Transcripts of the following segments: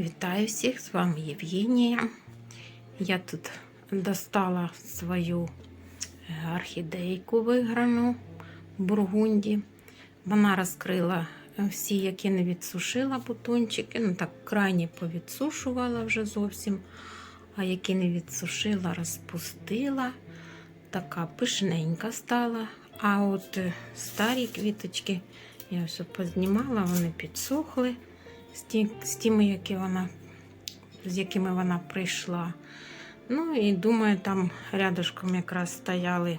Вітаю всіх, з вами Євгенія. Я тут достала свою е, орхідейку виграну в Бургунді. Вона розкрила е, всі, які не відсушила бутончики. Ну так крайні повідсушувала вже зовсім. А які не відсушила, розпустила. Така пишненька стала. А от е, старі квіточки я все познімала, вони підсохли з, тими, які вона, з якими вона прийшла. Ну і думаю, там рядышком якраз стояли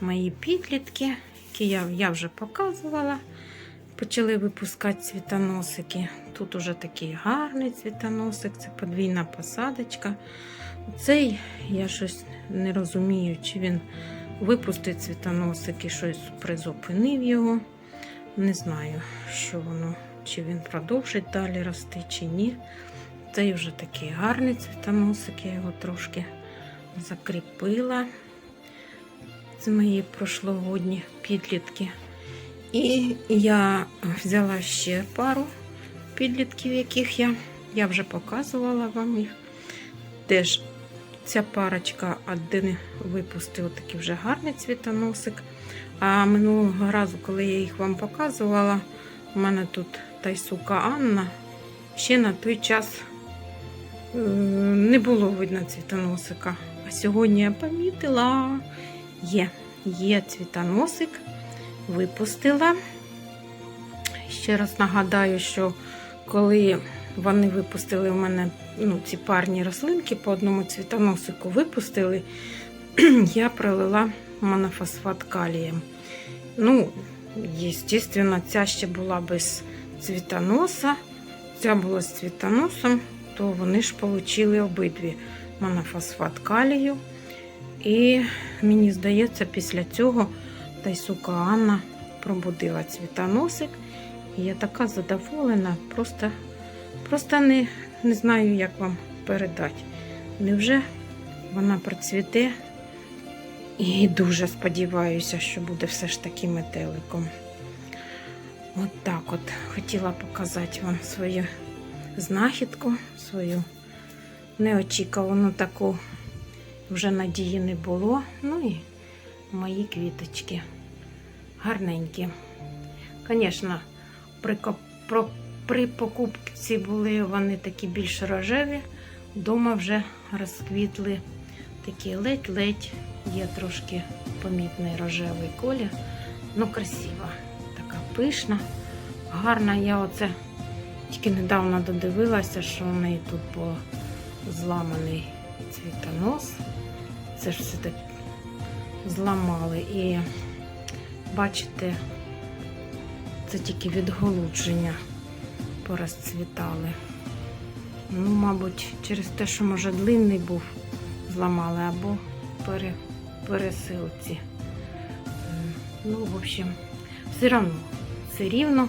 мої підлітки, які я, я вже показувала. Почали випускати цвітоносики. Тут уже такий гарний цвітоносик, це подвійна посадочка. Цей я щось не розумію, чи він випустив цвітоносик і щось призупинив його. Не знаю, що воно, чи він продовжить далі рости, чи ні. Цей вже такий гарний цвітоносик, я його трошки закріпила. Це мої прошлогодні підлітки. І я взяла ще пару підлітків, яких я, я вже показувала вам їх. Теж ця парочка один випустив такий вже гарний цвітоносик. А минулого разу, коли я їх вам показувала, у мене тут тайсука Анна. Ще на той час е, не було видно цвітоносика. А сьогодні я помітила, є, є цвітоносик, випустила. Ще раз нагадаю, що коли вони випустили у мене ну, ці парні рослинки по одному цвітоносику випустили, я пролила монофосфат калієм. Ну, звісно, ця ще була без цвітоноса, ця була з цвітоносом, то вони ж отримали обидві монофосфат калію. І мені здається, після цього Тайсука Анна пробудила цвітоносик. І я така задоволена, просто, просто не, не знаю, як вам передати. Невже вона процвіте? І дуже сподіваюся, що буде все ж таки метеликом. От так от хотіла показати вам свою знахідку, свою неочікувану таку вже надії не було. Ну і мої квіточки гарненькі. Звісно, при, при покупці були вони такі більш рожеві, вдома вже розквітли такі ледь-ледь, є трошки помітний рожевий колір. Ну, красива, така пишна, гарна. Я оце тільки недавно додивилася, що в неї тут був зламаний цвітонос. Це ж все так зламали. І бачите, це тільки відголудження порозцвітали. Ну, мабуть, через те, що може длинний був, зламали або пере, пересилці. Ну, в общем, все одно, все рівно,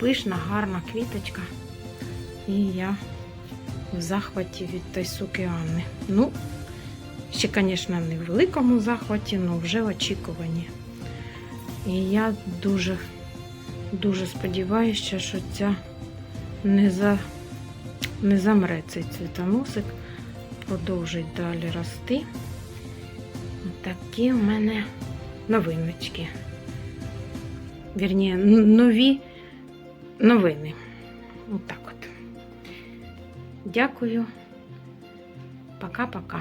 пишна, гарна квіточка. І я в захваті від Тайсуки Анни. Ну, ще, звісно, не в великому захваті, але вже очікувані. І я дуже, дуже сподіваюся, що ця не, за, не замре цей цвітоносик, продовжить далі рости. Такі в мене новиночки. Вірні, нові новини. Отак от. Дякую. Пока-пока.